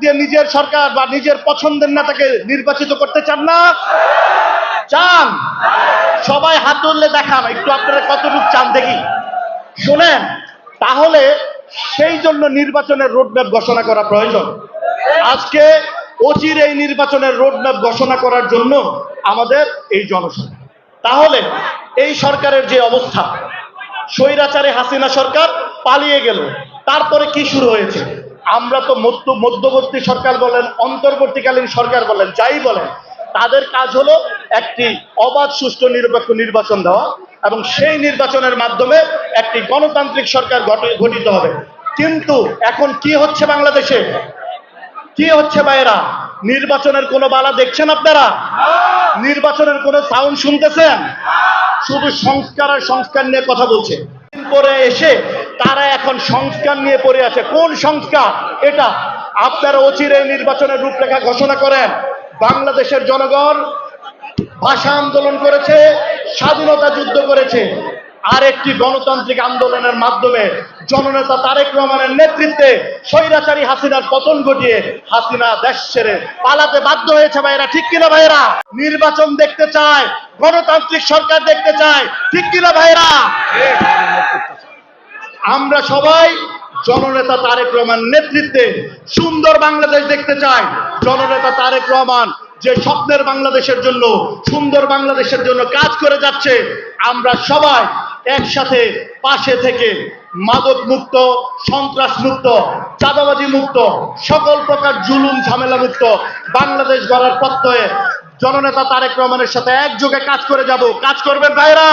দিয়ে নিজের সরকার বা নিজের পছন্দের নেতাকে নির্বাচিত করতে চান না? চান। সবাই হাত তুললে দেখান, একটু আপনারা কতটুকু চান দেখি। শোনেন, তাহলে সেই জন্য নির্বাচনের রোডম্যাপ ঘোষণা করা প্রয়োজন। আজকে অচির এই নির্বাচনের রোডম্যাপ ঘোষণা করার জন্য আমাদের এই জনসভা। তাহলে এই সরকারের যে অবস্থা, স্বৈরাচারে হাসিনা সরকার পালিয়ে গেল। তারপরে কি শুরু হয়েছে? আমরা তো মধ্য, মধ্যবর্তী সরকার বলেন, অন্তর্বর্তীকালীন সরকার বলেন, যাই বলেন, তাদের কাজ হলো একটি অবাধ, সুষ্ঠু, নিরপেক্ষ নির্বাচন দেওয়া এবং সেই নির্বাচনের মাধ্যমে একটি গণতান্ত্রিক সরকার গঠ- গঠিত হবে। কিন্তু এখন কি হচ্ছে বাংলাদেশে? কি হচ্ছে ভাইয়েরা? নির্বাচনের কোনো বালা দেখছেন আপনারা? নির্বাচনের কোনো সাউন্ড শুনতেছেন? শুধু সংস্কার আর সংস্কার নিয়ে কথা বলছে। পরে এসে তারা এখন সংস্কার নিয়ে পড়ে আছে। কোন সংস্কার? এটা আপনারা অচিরে নির্বাচনের রূপরেখা ঘোষণা করেন। বাংলাদেশের জনগণ ভাষা আন্দোলন করেছে, স্বাধীনতা যুদ্ধ করেছে। আর একটি গণতান্ত্রিক আন্দোলনের মাধ্যমে জননেতা তারেক রহমানের নেতৃত্বে স্বৈরাচারী হাসিনার পতন ঘটিয়ে হাসিনা দেশ ছেড়ে পালাতে বাধ্য হয়েছে ভাইরা, ঠিক কিনা ভাইরা? নির্বাচন দেখতে চায়, গণতান্ত্রিক সরকার দেখতে চায়, ঠিক কিনা ভাইরা? আমরা সবাই জননেতা তারেক রহমান নেতৃত্বে সুন্দর বাংলাদেশ দেখতে চাই। জননেতা তারেক রহমান যে স্বপ্নের বাংলাদেশের জন্য, সুন্দর বাংলাদেশের জন্য কাজ করে যাচ্ছে, আমরা সবাই একসাথে পাশে থেকে মাদক মুক্ত, সন্ত্রাস মুক্ত, চাঁদাবাজি মুক্ত, সকল প্রকার জুলুম, ঝামেলা মুক্ত বাংলাদেশ গড়ার প্রত্যয়ে জননেতা তারেক রহমানের সাথে একযোগে কাজ করে যাব। কাজ করবেন ভাইরা!